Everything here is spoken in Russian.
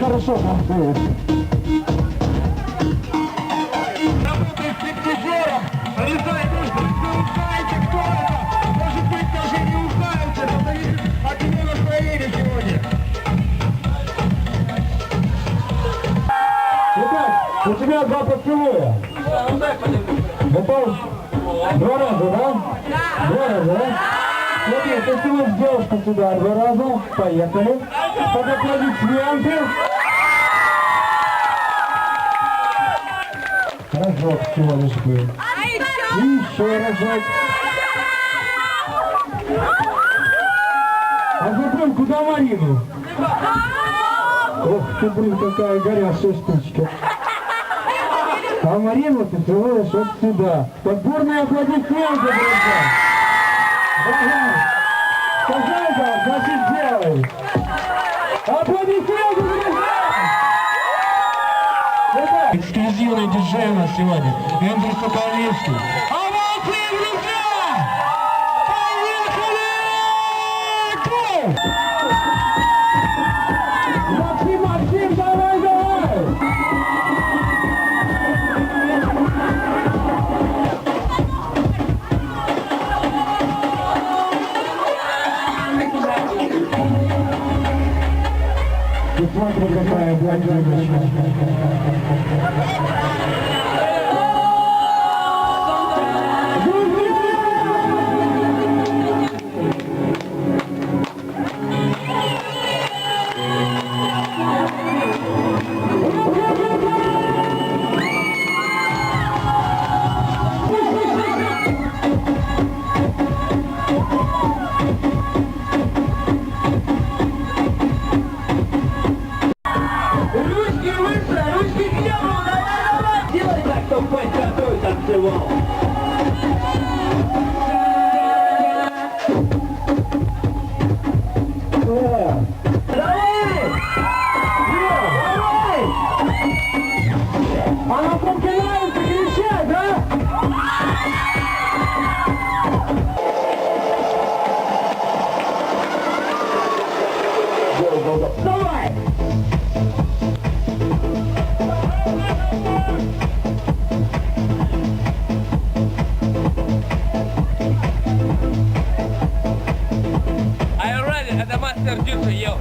хорошо танцует. Работает стриптизером. Не знаю, может быть, вы узнаете, кто это. Может быть, даже не узнаете. Это зависит от его настроения сегодня. Итак, у тебя два поцелуя. Готов? Два раза, да? Два раза, да? Смотри, поцелуй девушку сюда два раза. Поехали. Под аплодисменты. Разок всего лишь был. И еще разок. А забыл, куда Марину? Ох ты, блин, какая горящая штучка. А Марину ты целуешь вот сюда. Подборные аплодисменты, друзья. Эксклюзивный диджей у нас сегодня. Эндрю Соколевский. Смотри, какая блондиночка. Делай так, кто пойдет, танцевал. Она подкидается, кричать, да? Давай! сердюшка ел.